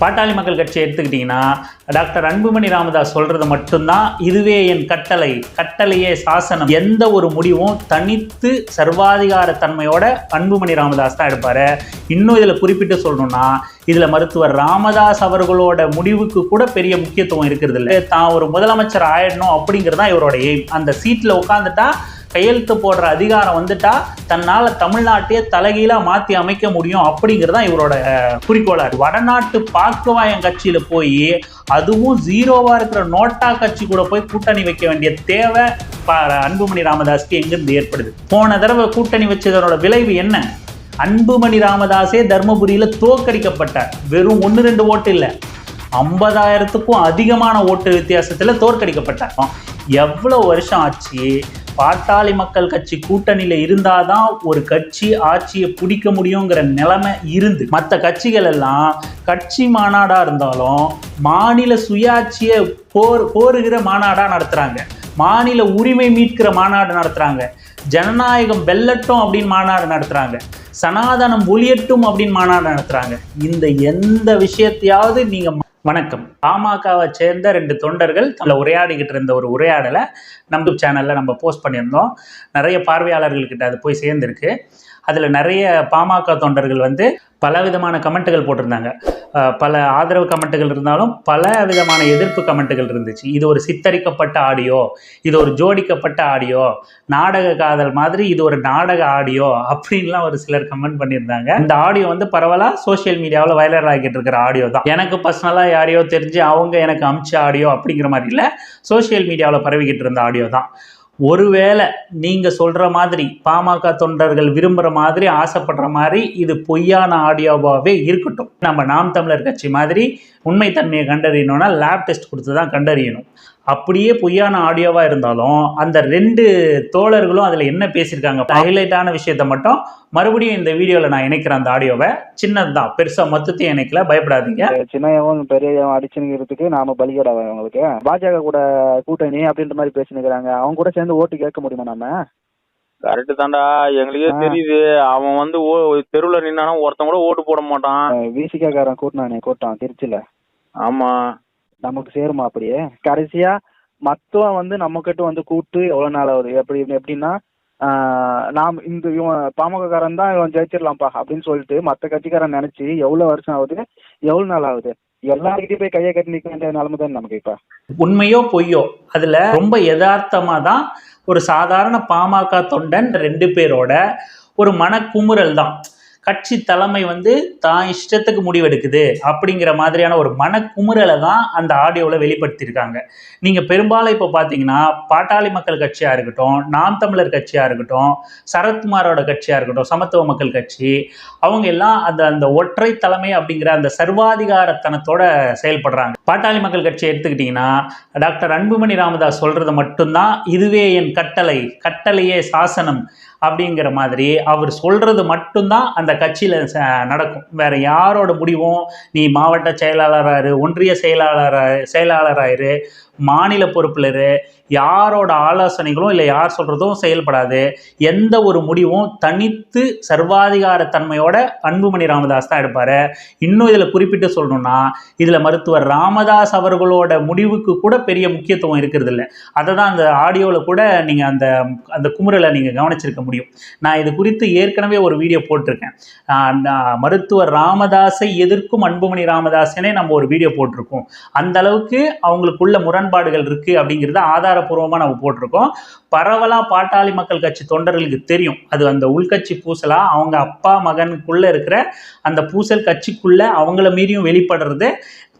பாட்டாளி மக்கள் கட்சி எடுத்துக்கிட்டிங்கன்னா டாக்டர் அன்புமணி ராமதாஸ் சொல்கிறது மட்டும்தான் இதுவே என் கட்டளை. கட்டளையே சாசனம். எந்த ஒரு முடிவும் தனித்து சர்வாதிகார தன்மையோட அன்புமணி ராமதாஸ் தான் எடுப்பார். இன்னும் இதில் குறிப்பிட்டு சொல்லணும்னா இதில் மருத்துவர் ராமதாஸ் அவர்களோட முடிவுக்கு கூட பெரிய முக்கியத்துவம் இருக்கிறது இல்லை தான் ஒரு முதலமைச்சர் ஆயிடணும் அப்படிங்கிறது தான் இவரோட எய்ம் அந்த சீட்டில் உட்காந்துட்டா கையெழுத்து போடுற அதிகாரம் வந்துட்டா தன்னால் தமிழ்நாட்டையே தலைகீழாக மாற்றி அமைக்க முடியும் அப்படிங்கிறது தான் இவரோட அஹ், வடநாட்டு பாக்குவாயம் கட்சியில் போய் அதுவும் ஜீரோவாக இருக்கிற நோட்டா கட்சி கூட போய் கூட்டணி வைக்க வேண்டிய தேவை ப- அன்புமணி ராமதாஸ்க்கு எங்கிருந்து ஏற்படுது? போன தடவை கூட்டணி வச்சதனோட விளைவு என்ன? அன்புமணி ராமதாஸே தர்மபுரியில் தோற்கடிக்கப்பட்டார். வெறும் ஒன்று ரெண்டு ஓட்டு இல்லை. ஐம்பதாயிரத்துக்கும் அதிகமான ஓட்டு வித்தியாசத்தில் தோற்கடிக்கப்பட்டார். எவ்வளோ வருஷம் ஆச்சு? பாட்டாளி மக்கள் கட்சி கூட்டணியில் இருந்தாதான் ஒரு கட்சி ஆட்சியை பிடிக்க முடியுங்கிற நிலைமை இருந்து மற்ற கட்சிகள் எல்லாம் கட்சி மாநாடாக இருந்தாலும் மாநில சுயாட்சியை போர் போருகிற மாநாடாக நடத்துகிறாங்க மாநில உரிமை மீட்கிற மாநாடு நடத்துகிறாங்க ஜனநாயகம் வெல்லட்டும் அப்படின்னு மாநாடு நடத்துகிறாங்க சனாதனம் ஒளியட்டும் அப்படின்னு மாநாடு நடத்துகிறாங்க இந்த எந்த விஷயத்தையாவது நீங்கள் வணக்கம். பாமகவை சேர்ந்த ரெண்டு தொண்டர்கள் அதில் உரையாடிக்கிட்டு இருந்த ஒரு உரையாடலை நம்ம சேனலில் நம்ம போஸ்ட் பண்ணியிருந்தோம். நிறைய பார்வையாளர்கள்கிட்ட அது போய் சேர்ந்துருக்கு. அதில் நிறைய பாமக தொண்டர்கள் வந்து பல விதமான கமெண்ட்டுகள் போட்டிருந்தாங்க. பல ஆதரவு கமெண்ட்டுகள் இருந்தாலும் பல விதமான எதிர்ப்பு கமெண்ட்டுகள் இருந்துச்சு. இது ஒரு சித்தரிக்கப்பட்ட ஆடியோ இது ஒரு ஜோடிக்கப்பட்ட ஆடியோ நாடக காதல் மாதிரி இது ஒரு நாடக ஆடியோ அப்படின்லாம் ஒரு சிலர் கமெண்ட் பண்ணியிருந்தாங்க. இந்த ஆடியோ வந்து பரவலாக சோஷியல் மீடியாவில் வைரல் ஆகிட்டு இருக்கிற ஆடியோ தான். எனக்கு பர்சனலாக யாரையோ தெரிஞ்சு அவங்க எனக்கு அமிச்ச ஆடியோ அப்படிங்கிற மாதிரி இல்லை சோஷியல் மீடியாவில் பரவிக்கிட்டு இருந்த ஆடியோ தான். ஒருவேளை நீங்கள் சொல்கிற மாதிரி பாமக தொண்டர்கள் விரும்புகிற மாதிரி ஆசைப்படுற மாதிரி இது பொய்யான ஆடியோவாகவே இருக்கட்டும். நம்ம நாம் தமிழர் கட்சி மாதிரி உண்மைத்தன்மையை கண்டறியணும்னா லேப் டெஸ்ட் கொடுத்து தான் கண்டறியணும். அப்படியே பொய்யான ஆடியோவா இருந்தாலும் அந்த ரெண்டு தோழர்களும் அதில் என்ன பேசியிருக்காங்க? ஹைலைட்டான விஷயத்த மட்டும் மறுபடியும் இந்த வீடியோவில் நான் இணைக்கிறேன் அந்த ஆடியோவை சின்னது தான் பெருசாக மொத்தத்தையும் இணைக்கல. பயப்படாதீங்க. சின்னையவன் பெரியவன் அடிச்சுங்கிறதுக்கு நாம பலிகடாவா அவங்களுக்கு பாஜக கூட கூட்டணி அப்படின்ற மாதிரி பேசினுக்கிறாங்க. அவங்க கூட சேர்ந்து ஓட்டு கேட்க முடியுமா நாம கரெக்ட் தான்டா. எங்களுக்கே. தெரியுது. அவன் வந்து ஓ தெருவுல நின்னானா ஒருத்தன் கூட ஓட்டு போட மாட்டான். விசிகா காரன் கூட்டினானே கூட்டம் திருச்சியில ஆமா. நமக்கு சேருமா அப்படியே? கடைசியா மத்தவன் வந்து நம்ம கிட்ட வந்து கூட்டு எவ்வளவு நாள் ஆகுது? எப்படி எப்படின்னா ஆஹ் நாம் இந்த இவன் பாமக காரன் தான் இவன் ஜெயிச்சிடலாம்ப்பா அப்படின்னு சொல்லிட்டு மத்த கட்சிக்காரன் நினைச்சு எவ்வளவு வருஷம் ஆகுது? எவ்வளவு நாள் ஆகுது? எல்லாருக்கிட்டையும் போய் கையை கட்டி நிற்க வேண்டிய நிலைமை தான் நமக்கு இப்ப. உண்மையோ பொய்யோ அதுல ரொம்ப யதார்த்தமா தான் ஒரு சாதாரண பாமக தொண்டன் ரெண்டு பேரோட ஒரு மனக்குமுறல் தான் கட்சி தலைமை வந்து தான் இஷ்டத்துக்கு முடிவெடுக்குது அப்படிங்கிற மாதிரியான ஒரு மனக்குமுறலை தான் அந்த ஆடியோவில் வெளிப்படுத்தியிருக்காங்க. நீங்கள் பெரும்பாலும் இப்போ பார்த்தீங்கன்னா பாட்டாளி மக்கள் கட்சியாக இருக்கட்டும் நாம் தமிழர் கட்சியாக இருக்கட்டும் சரத்குமாரோட கட்சியாக இருக்கட்டும் சமத்துவ மக்கள் கட்சி அவங்க எல்லாம் அந்த அந்த ஒற்றை தலைமை அப்படிங்கிற அந்த சர்வாதிகாரத்தனத்தோட செயல்படுறாங்க. பாட்டாளி மக்கள் கட்சி எடுத்துக்கிட்டிங்கன்னா டாக்டர் அன்புமணி ராமதாஸ் சொல்கிறது மட்டும்தான் இதுவே என் கட்டளை கட்டளையே சாசனம் அப்படிங்கிற மாதிரி அவர் சொல்றது மட்டும்தான் அந்த கட்சியில் நடக்கும். வேற யாரோட முடிவும் நீ மாவட்ட செயலாளராயிரு ஒன்றிய செயலாளராக செயலாளராயிரு மாநில பொறுப்பில் யாரோட ஆலோசனைகளும் இல்லை யார் சொல்கிறதும் செயல்படாது. எந்த ஒரு முடிவும் தனித்து சர்வாதிகார தன்மையோட அன்புமணி ராமதாஸ் தான் எடுப்பார். இன்னும் இதில் குறிப்பிட்டு சொல்லணும்னா இதில் மருத்துவர் ராமதாஸ் அவர்களோட முடிவுக்கு கூட பெரிய முக்கியத்துவம் இருக்கிறது இல்லை. அதை தான் அந்த ஆடியோவில் கூட நீங்கள் அந்த அந்த குமுறலை நீங்கள் கவனிச்சிருக்க முடியும். நான் இது குறித்து ஏற்கனவே ஒரு வீடியோ போட்டிருக்கேன். மருத்துவர் ராமதாஸை எதிர்க்கும் அன்புமணி ராமதாஸனே நம்ம ஒரு வீடியோ போட்டிருக்கோம். அந்த அளவுக்கு அவங்களுக்குள்ள முரண் முரண்பாடுகள் இருக்கு அப்படிங்கிறத ஆதாரப்பூர்வமாக நம்ம போட்டிருக்கோம். பரவலா பாட்டாளி மக்கள் கட்சி தொண்டர்களுக்கு தெரியும். அது அந்த உள்கட்சி பூசலா அவங்க அப்பா மகனுக்குள்ள இருக்கிற அந்த பூசல் கட்சிக்குள்ள அவங்கள மீறியும் வெளிப்படுறது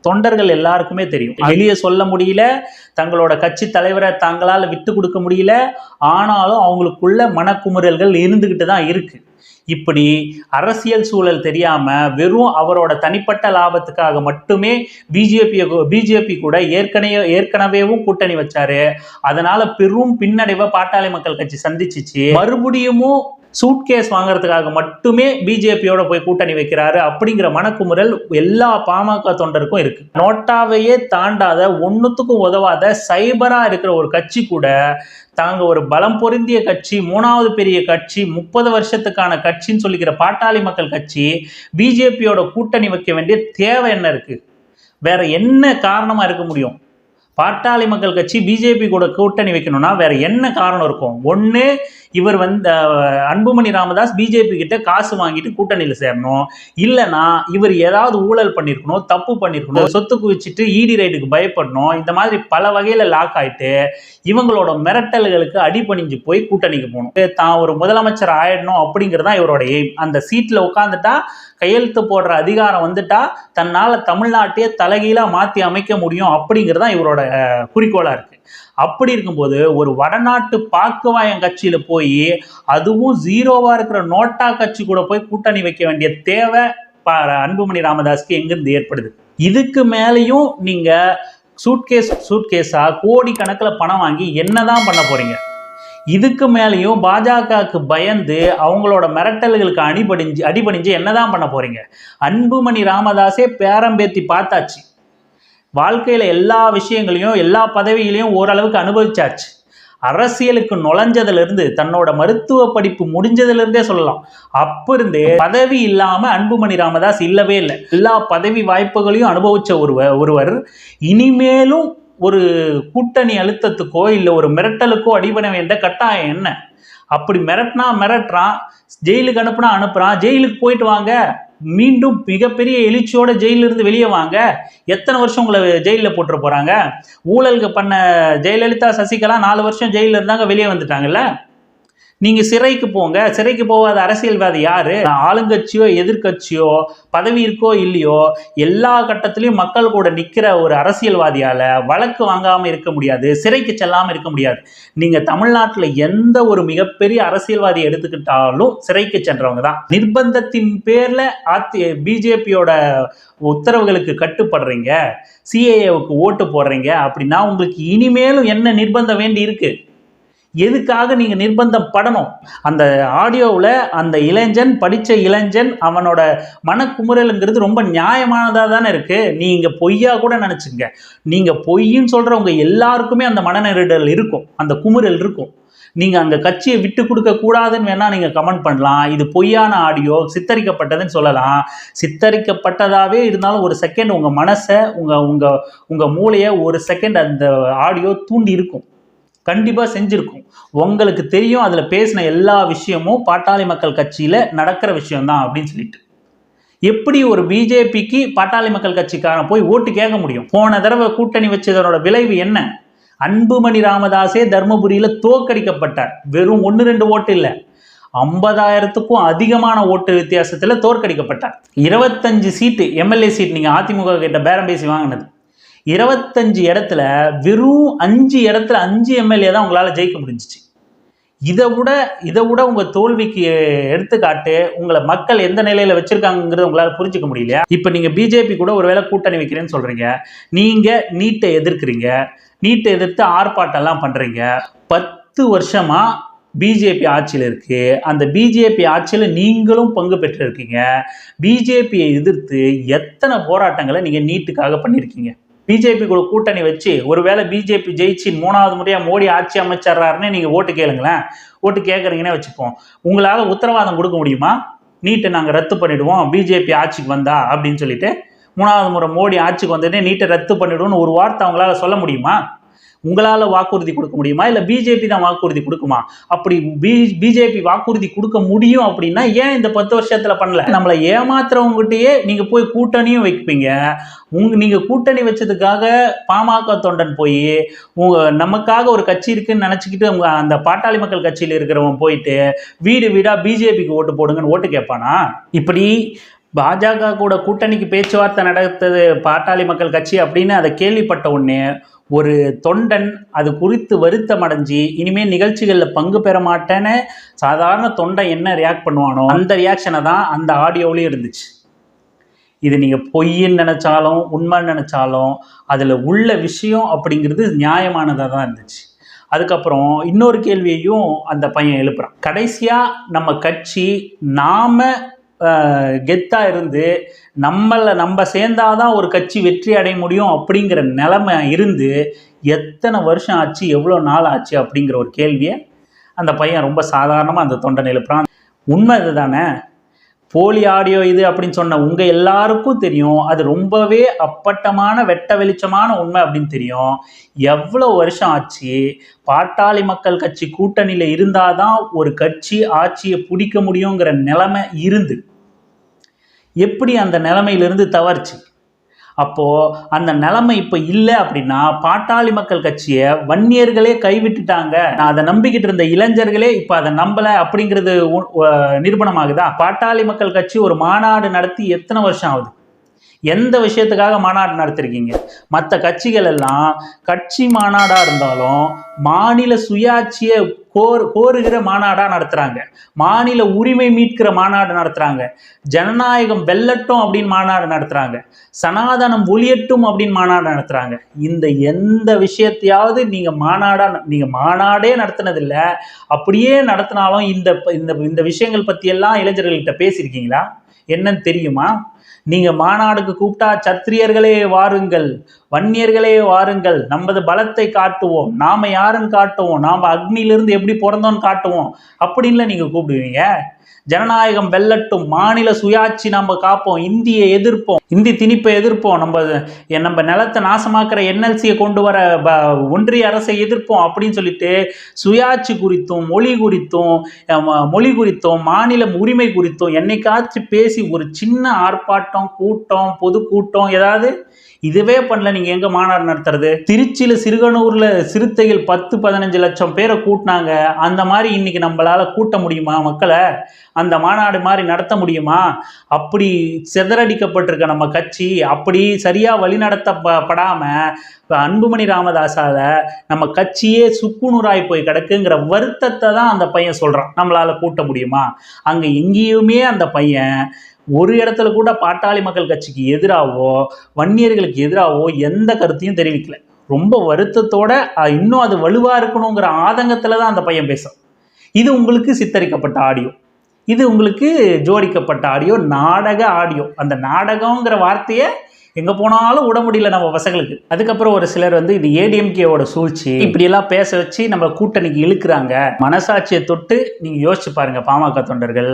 தொண்டர்கள் எல்லாருக்குமே தெரியும். வெளியே சொல்ல முடியல தங்களோட கட்சி தலைவரை தங்களால் விட்டு கொடுக்க முடியல ஆனாலும் அவங்களுக்குள்ள மனக்குமுறல்கள் இருந்துகிட்டு தான் இருக்கு. இப்படி அரசியல் சூழல் தெரியாம வெறும் அவரோட தனிப்பட்ட லாபத்துக்காக மட்டுமே பிஜேபியை பிஜேபி கூட ஏற்கனவே ஏற்கனவேவும் கூட்டணி வச்சாரு. அதனால பெரும் பின்னடைவை பாட்டாளி மக்கள் கட்சி சந்திச்சிச்சு. மறுபடியும் சூட்கேஸ் வாங்குறதுக்காக மட்டுமே பிஜேபியோட போய் கூட்டணி வைக்கிறாரு அப்படிங்கிற மனக்குமுறல் எல்லா பாமக தொண்டருக்கும் இருக்கு. நோட்டாவையே தாண்டாத ஒன்றுத்துக்கும் உதவாத சைபரா இருக்கிற ஒரு கட்சி கூட தாங்க ஒரு பலம் பொருந்திய கட்சி மூணாவது பெரிய கட்சி முப்பது வருஷத்துக்கான கட்சின்னு சொல்லிக்கிற பாட்டாளி மக்கள் கட்சி பிஜேபியோட கூட்டணி வைக்க வேண்டிய தேவை என்ன இருக்கு? வேற என்ன காரணமா இருக்க முடியும்? பாட்டாளி மக்கள் கட்சி பிஜேபி கூட கூட்டணி வைக்கணும்னா வேற என்ன காரணம் இருக்கும்? ஒன்று இவர் வந்து அன்புமணி ராமதாஸ் பிஜேபி கிட்ட காசு வாங்கிட்டு கூட்டணியில் சேரணும். இல்லைன்னா இவர் ஏதாவது ஊழல் பண்ணியிருக்கணும் தப்பு பண்ணியிருக்கணும் சொத்து குவிச்சிட்டு இடி ரைடுக்கு பயப்படணும். இந்த மாதிரி பல வகையில் லாக் ஆயிட்டு இவங்களோட மிரட்டல்களுக்கு அடிபணிஞ்சு போய் கூட்டணிக்கு போகணும். தான் ஒரு முதலமைச்சர் ஆயிடணும் அப்படிங்கிறது தான் இவரோட எய்ம் அந்த சீட்டில் உட்காந்துட்டா கையெழுத்து போடுற அதிகாரம் வந்துட்டா தன்னால் தமிழ்நாட்டையே தலைகீழாக மாற்றி அமைக்க முடியும் அப்படிங்கிறது தான் இவரோட குறிக்கோளாக இருக்குது அப்படி இருக்கும்போது ஒரு வடநாட்டு பாக்குவாயம் கட்சியில் போய் அதுவும் ஜீரோவாக இருக்கிற நோட்டா கட்சி கூட போய் கூட்டணி வைக்க வேண்டிய தேவை ப- அன்புமணி ராமதாஸ்க்கு எங்கிருந்து ஏற்படுது? இதுக்கு மேலேயும் நீங்கள் சூட்கேஸ் சூட்கேஸாக கோடி கணக்கில் பணம் வாங்கி என்னதான் பண்ண போறீங்க? இதுக்கு மேலேயும் பாஜகவுக்கு பயந்து அவங்களோட மிரட்டல்களுக்கு அடிபடிஞ்சு அடிபணிஞ்சு என்னதான் பண்ண போறீங்க? அன்புமணி ராமதாஸே பேரம்பேத்தி பார்த்தாச்சு. வாழ்க்கையில் எல்லா விஷயங்களையும் எல்லா பதவிகளையும் ஓரளவுக்கு அனுபவிச்சாச்சு. அரசியலுக்கு நுழைஞ்சதுலேருந்து தன்னோட மருத்துவ படிப்பு முடிஞ்சதுலேருந்தே சொல்லலாம். அப்போ இருந்தே பதவி இல்லாமல் அன்புமணி ராமதாஸ் இல்லவே இல்லை. எல்லா பதவி வாய்ப்புகளையும் அனுபவித்த ஒருவர் ஒருவர் இனிமேலும் ஒரு கூட்டணி அழுத்தத்துக்கோ இல்லை ஒரு மிரட்டலுக்கோ அடிபட வேண்டிய கட்டாயம் என்ன? அப்படி மிரட்டினா மிரட்டுறான் ஜெயிலுக்கு அனுப்புனா அனுப்புகிறான் ஜெயிலுக்கு போயிட்டு வாங்க. மீண்டும் மிகப்பெரிய எழுச்சியோட ஜெயிலிருந்து இருந்து வெளியே வாங்க. எத்தனை வருஷம் உங்களை ஜெயிலில் போட்டுற போகிறாங்க ஊழலுக்கு பண்ண ஜெயலலிதா சசிகலா நாலு வருஷம் ஜெயிலில் இருந்தாங்க வெளியே வந்துட்டாங்கல்ல? நீங்க சிறைக்கு போங்க. சிறைக்கு போகாத அரசியல்வாதி யாரு? ஆளுங்கட்சியோ எதிர்க்கட்சியோ பதவி இருக்கோ இல்லையோ எல்லா கட்டத்திலையும் மக்கள் கூட நிக்கிற ஒரு அரசியல்வாதியால வழக்கு வாங்காம இருக்க முடியாது. சிறைக்கு செல்லாம இருக்க முடியாது. நீங்க தமிழ்நாட்டுல எந்த ஒரு மிகப்பெரிய அரசியல்வாதி எடுத்துக்கிட்டாலும் சிறைக்கு சென்றவங்க தான். நிர்பந்தத்தின் பேர்ல அதி பிஜேபியோட உத்தரவுகளுக்கு கட்டுப்படுறீங்க. சிஏஏவுக்கு ஓட்டு போடுறீங்க. அப்படின்னா உங்களுக்கு இனிமேலும் என்ன நிர்பந்தம் வேண்டி இருக்கு? எதுக்காக நீங்கள் நிர்பந்தம் படணும் அந்த ஆடியோவில் அந்த இளைஞன் படித்த இளைஞன் அவனோட மனக்குமுறலுங்கிறது ரொம்ப நியாயமானதாக தானே இருக்குது நீங்கள் பொய்யா கூட நினச்சிங்க. நீங்கள் பொய்ன்னு சொல்கிறவங்க எல்லாருக்குமே அந்த மனநெருடல் இருக்கும். அந்த குமுறல் இருக்கும். நீங்கள் அங்கே கட்சியை விட்டு கொடுக்க கூடாதுன்னு வேணால் நீங்கள் கமெண்ட் பண்ணலாம். இது பொய்யான ஆடியோ சித்தரிக்கப்பட்டதுன்னு சொல்லலாம். சித்தரிக்கப்பட்டதாகவே இருந்தாலும் ஒரு செகண்ட் உங்கள் மனசை உங்கள் உங்கள் உங்கள் மூளையை ஒரு செகண்ட் அந்த ஆடியோ தூண்டி இருக்கும் கண்டிப்பாக செஞ்சுருக்கும். உங்களுக்கு தெரியும் அதில் பேசின எல்லா விஷயமும் பாட்டாளி மக்கள் கட்சியில் நடக்கிற விஷயம்தான் அப்படின்னு சொல்லிட்டு. எப்படி ஒரு பிஜேபிக்கு பாட்டாளி மக்கள் கட்சிக்கான போய் ஓட்டு கேட்க முடியும்? போன தடவை கூட்டணி வச்சதனோட விளைவு என்ன? அன்புமணி ராமதாஸே தர்மபுரியில் தோற்கடிக்கப்பட்டார். வெறும் ஒன்று ரெண்டு ஓட்டு இல்லை. ஐம்பதாயிரத்துக்கும் அதிகமான ஓட்டு வித்தியாசத்தில் தோற்கடிக்கப்பட்டார். இருபத்தஞ்சு சீட்டு எம்எல்ஏ சீட் நீங்கள் அதிமுக கிட்ட பேரம் பேசி வாங்கினது. இருபத்தஞ்சு இடத்துல வெறும் அஞ்சு இடத்துல அஞ்சு எம்எல்ஏ தான் உங்களால் ஜெயிக்க முடிஞ்சிச்சு. இதை விட இதை விட உங்கள் தோல்விக்கு எடுத்துக்காட்டு உங்களை மக்கள் எந்த நிலையில் வச்சுருக்காங்கிறத உங்களால் புரிஞ்சுக்க முடியலையா? இப்போ நீங்கள் பிஜேபி கூட ஒரு வேளை கூட்டணி வைக்கிறேன்னு சொல்கிறீங்க நீங்கள் நீட்டை எதிர்க்கிறீங்க. நீட்டை எதிர்த்து ஆர்ப்பாட்டம்லாம் பண்ணுறீங்க பத்து வருஷமாக பிஜேபி ஆட்சியில் இருக்குது அந்த பிஜேபி ஆட்சியில் நீங்களும் பங்கு பெற்றிருக்கீங்க. பிஜேபியை எதிர்த்து எத்தனை போராட்டங்களை நீங்கள் நீட்டுக்காக பண்ணியிருக்கீங்க? பிஜேபி கூட கூட்டணி வச்சு ஒருவேளை பிஜேபி ஜெயிச்சு மூணாவது முறையாக மோடி ஆட்சி அமைச்சர்றாருன்னு நீங்கள் ஓட்டு கேளுங்களேன். ஓட்டு கேட்குறீங்கன்னே வச்சுப்போம். உங்களால் உத்தரவாதம் கொடுக்க முடியுமா? நீட்டை நாங்கள் ரத்து பண்ணிடுவோம். பிஜேபி ஆட்சிக்கு வந்தா அப்படின்னு சொல்லிட்டு மூணாவது முறை மோடி ஆட்சிக்கு வந்துட்டு நீட்டை ரத்து பண்ணிடுவோம்னு ஒரு வார்த்தை அவங்களால சொல்ல முடியுமா? உங்களால் வாக்குறுதி கொடுக்க முடியுமா? இல்லை பிஜேபி தான் வாக்குறுதி கொடுக்குமா? அப்படி பி பிஜேபி வாக்குறுதி கொடுக்க முடியும் அப்படின்னா ஏன் இந்த பத்து வருஷத்தில் பண்ணல? நம்மளை ஏமாத்துறவங்ககிட்டயே நீங்கள் போய் கூட்டணியும் வைப்பீங்க. உங்க நீங்கள் கூட்டணி வச்சதுக்காக பாமக தொண்டன் போய் உங்க நமக்காக ஒரு கட்சி இருக்குன்னு நினச்சிக்கிட்டு உங்க அந்த பாட்டாளி மக்கள் கட்சியில் இருக்கிறவன் போயிட்டு வீடு வீடாக பிஜேபிக்கு ஓட்டு போடுங்கன்னு ஓட்டு கேட்பானா? இப்படி பாஜக கூட கூட்டணிக்கு பேச்சுவார்த்தை நடத்தது பாட்டாளி மக்கள் கட்சி அப்படின்னு அதை கேள்விப்பட்ட உடனே ஒரு தொண்டன் அது குறித்து வருத்தம் அடைஞ்சு இனிமேல் நிகழ்ச்சிகளில் பங்கு பெற மாட்டேன்னு சாதாரண தொண்டன் என்ன ரியாக்ட் பண்ணுவானோ அந்த ரியாக்ஷனை தான் அந்த ஆடியோவிலையும் இருந்துச்சு. இது நீங்கள் பொய்ன்னு நினச்சாலும் உண்மைன்னு நினச்சாலும் அதில் உள்ள விஷயம் அப்படிங்கிறது நியாயமானதாக தான் இருந்துச்சு. அதுக்கப்புறம் இன்னொரு கேள்வியையும் அந்த பையன் எழுப்புறான். கடைசியாக நம்ம கட்சி நாம கெத்தாக இருந்து நம்மள நம்ம சேர்ந்தாதான் ஒரு கட்சி வெற்றி அடைய முடியும் அப்படிங்கிற நிலமை இருந்து எத்தனை வருஷம் ஆச்சு எவ்வளோ நாள் ஆச்சு அப்படிங்கிற ஒரு கேள்வியை அந்த பையன் ரொம்ப சாதாரணமாக அந்த தொண்டனை எழுப்புறான் உண்மை இதுதானே போலி ஆடியோ இது அப்படின்னு சொன்ன உங்கள் எல்லாருக்கும் தெரியும். அது ரொம்பவே அப்பட்டமான வெட்ட வெளிச்சமான உண்மை அப்படின்னு தெரியும். எவ்வளோ வருஷம் ஆச்சு? பாட்டாளி மக்கள் கட்சி கூட்டணியில் இருந்தாதான் ஒரு கட்சி ஆட்சியை பிடிக்க முடியுங்கிற நிலைமை இருந்து. எப்படி அந்த நிலைமையிலிருந்து தவறுச்சு? அப்போது அந்த நிலைமை இப்போ இல்லை அப்படின்னா பாட்டாளி மக்கள் கட்சியை வன்னியர்களே கைவிட்டுட்டாங்க. நான் அதை நம்பிக்கிட்டு இருந்த இளைஞர்களே இப்போ அதை நம்பலை அப்படிங்கிறது நிரூபணமாகுதா? பாட்டாளி மக்கள் கட்சி ஒரு மாநாடு நடத்தி எத்தனை வருஷம் ஆகுது? எந்த விஷயத்துக்காக மாநாடு நடத்திருக்கீங்க? மற்ற கட்சிகள் எல்லாம் கட்சி மாநாடாக இருந்தாலும் மாநில சுயாட்சியை கோர் கோருகிற மாநாடாக நடத்துகிறாங்க மாநில உரிமை மீட்கிற மாநாடு நடத்துகிறாங்க ஜனநாயகம் வெல்லட்டும் அப்படின்னு மாநாடு நடத்துகிறாங்க சனாதனம் ஒளியட்டும் அப்படின்னு மாநாடு நடத்துகிறாங்க இந்த எந்த விஷயத்தையாவது நீங்கள் மாநாடாக நீங்கள் மாநாடே நடத்தினதில்லை. அப்படியே நடத்தினாலும் இந்த இந்த இந்த விஷயங்கள் பற்றியெல்லாம் இளைஞர்கள்கிட்ட பேசியிருக்கீங்களா? என்னன்னு தெரியுமா? நீங்கள் மாநாடுக்கு கூப்பிட்டா சத்திரியர்களே வாருங்கள் வன்னியர்களே வாருங்கள் நமது பலத்தை காட்டுவோம் நாம யாருன்னு காட்டுவோம் நாம் அக்னியிலிருந்து எப்படி பிறந்தோன்னு காட்டுவோம் அப்படின்ல நீங்கள் கூப்பிடுவீங்க. ஜனநாயகம் வெல்லட்டும் மாநில சுயாட்சி நம்ம காப்போம் இந்தியை எதிர்ப்போம் இந்தி திணிப்பை எதிர்ப்போம் நம்ம நம்ம நிலத்தை நாசமாக்குற என்எல்சியை கொண்டு வர ஒன்றிய அரசை எதிர்ப்போம் அப்படின்னு சொல்லிட்டு சுயாட்சி குறித்தும் மொழி குறித்தும் ம- மொழி குறித்தும் மாநில உரிமை குறித்தும் என்னைக்காச்சும் பேசி ஒரு சின்ன ஆர்ப்பாட்டம் கூட்டம் பொதுக்கூட்டம் ஏதாவது இதுவே பண்ணல நீங்க எங்க மாநாடு நடத்துறது? திருச்சியில சிறுகனூர்ல சிறுத்தைகள் பத்து பதினஞ்சு லட்சம் பேரை கூட்டினாங்க. அந்த மாதிரி இன்னைக்கு நம்மளால கூட்ட முடியுமா மக்களை? அந்த மாநாடு மாதிரி நடத்த முடியுமா? அப்படி சிதறடிக்கப்பட்டிருக்க நம்ம கட்சி அப்படி சரியா வழிநடத்தப்படாம இப்ப அன்புமணி ராமதாஸால நம்ம கட்சியே சுக்குநூறாய் போய் கிடக்குங்கிற வருத்தத்தை தான் அந்த பையன் சொல்றான். நம்மளால கூட்ட முடியுமா? அங்க எங்கேயுமே அந்த பையன் ஒரு இடத்துல கூட பாட்டாளி மக்கள் கட்சிக்கு எதிராகவோ வன்னியர்களுக்கு எதிராகவோ எந்த கருத்தையும் தெரிவிக்கல. ரொம்ப வருத்தத்தோட இன்னும் அது வலுவாக இருக்கணுங்கிற ஆதங்கத்தில் தான் அந்த பையன் பேசும் இது உங்களுக்கு சித்தரிக்கப்பட்ட ஆடியோ. இது உங்களுக்கு ஜோடிக்கப்பட்ட ஆடியோ நாடக ஆடியோ. அந்த நாடகங்கிற வார்த்தையை எங்கே போனாலும் விட முடியல நம்ம பசங்களுக்கு அதுக்கப்புறம் ஒரு சிலர் வந்து இது ஏடிஎம்கேவோட சூழ்ச்சி. இப்படியெல்லாம் பேச வச்சு நம்ம கூட்டணிக்கு இழுக்கிறாங்க. மனசாட்சியை தொட்டு நீங்கள் யோசிச்சு பாருங்க பாமக தொண்டர்கள்.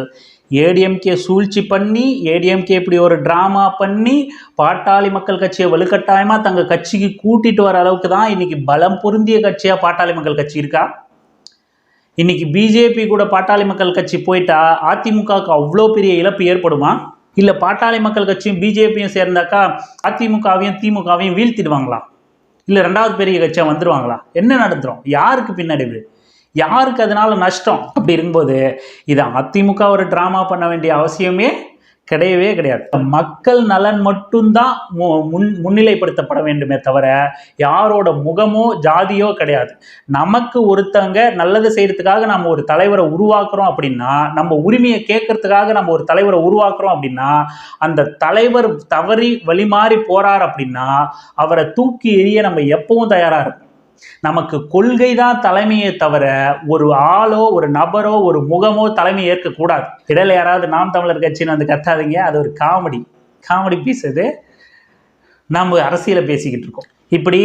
ஏடிஎம்கே சூழ்ச்சி பண்ணி ஏடிஎம்கே இப்படி ஒரு ட்ராமா பண்ணி பாட்டாளி மக்கள் கட்சியை வலுக்கட்டாயமாக தங்கள் கட்சிக்கு கூட்டிகிட்டு வர அளவுக்கு தான் இன்றைக்கி பலம் பொருந்திய கட்சியாக பாட்டாளி மக்கள் கட்சி இருக்கா? இன்றைக்கி பிஜேபி கூட பாட்டாளி மக்கள் கட்சி போயிட்டா அதிமுகவுக்கு அவ்வளோ பெரிய இழப்பு ஏற்படுமா? இல்லை பாட்டாளி மக்கள் கட்சியும் பிஜேபியும் சேர்ந்தாக்கா அதிமுகவையும் திமுகவையும் வீழ்த்திடுவாங்களா? இல்லை ரெண்டாவது பெரிய கட்சியாக வந்துடுவாங்களா என்ன நடந்துடும் யாருக்கு பின்னடைவு? யாருக்கு அதனால நஷ்டம் அப்படி இருக்கும்போது இதை அதிமுக ஒரு ட்ராமா பண்ண வேண்டிய அவசியமே கிடையவே கிடையாது. மக்கள் நலன் மட்டும்தான் மு- முன் முன்னிலைப்படுத்தப்பட வேண்டுமே தவிர யாரோட முகமோ ஜாதியோ கிடையாது. நமக்கு ஒருத்தங்க நல்லது செய்யறதுக்காக நம்ம ஒரு தலைவரை உருவாக்குறோம் அப்படின்னா நம்ம உரிமையை கேட்கறதுக்காக நம்ம ஒரு தலைவரை உருவாக்குறோம் அப்படின்னா அந்த தலைவர் தவறி வழிமாறி போறார் அப்படின்னா அவரை தூக்கி எறிய நம்ம எப்பவும் தயாரா இருக்கும் நமக்கு கொள்கை தான் தலைமையே தவிர ஒரு ஆளோ ஒரு நபரோ ஒரு முகமோ தலைமை ஏற்கக்கூடாது. இடையில யாராவது நாம் தமிழர் கட்சின்னு வந்து கத்தாதீங்க. அது ஒரு காமெடி. காமெடி பீஸ் அது நாம் அரசியலை பேசிக்கிட்டு இருக்கோம். இப்படி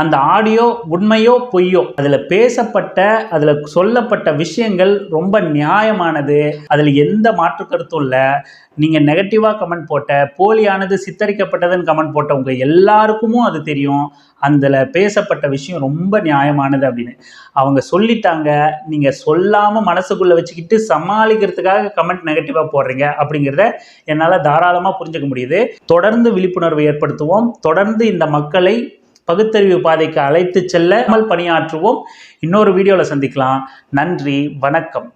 அந்த ஆடியோ உண்மையோ பொய்யோ அதில் பேசப்பட்ட அதில் சொல்லப்பட்ட விஷயங்கள் ரொம்ப நியாயமானது. அதில் எந்த மாற்று கருத்தும் இல்லை. நீங்கள் நெகட்டிவாக கமெண்ட் போட்ட போலியானது சித்தரிக்கப்பட்டதுன்னு கமெண்ட் போட்ட உங்கள் எல்லாருக்குமும் அது தெரியும். அதில் பேசப்பட்ட விஷயம் ரொம்ப நியாயமானது அப்படின்னு. அவங்க சொல்லிட்டாங்க நீங்கள் சொல்லாமல் மனசுக்குள்ளே வச்சுக்கிட்டு சமாளிக்கிறதுக்காக கமெண்ட் நெகட்டிவாக போடுறீங்க அப்படிங்கிறத என்னால் தாராளமாக புரிஞ்சுக்க முடியுது. தொடர்ந்து விழிப்புணர்வு ஏற்படுத்துவோம். தொடர்ந்து இந்த மக்களை பகுத்தறிவு பாதைக்கு அழைத்து செல்லாமல் பணியாற்றுவோம். இன்னொரு வீடியோவில் சந்திக்கலாம். நன்றி வணக்கம்.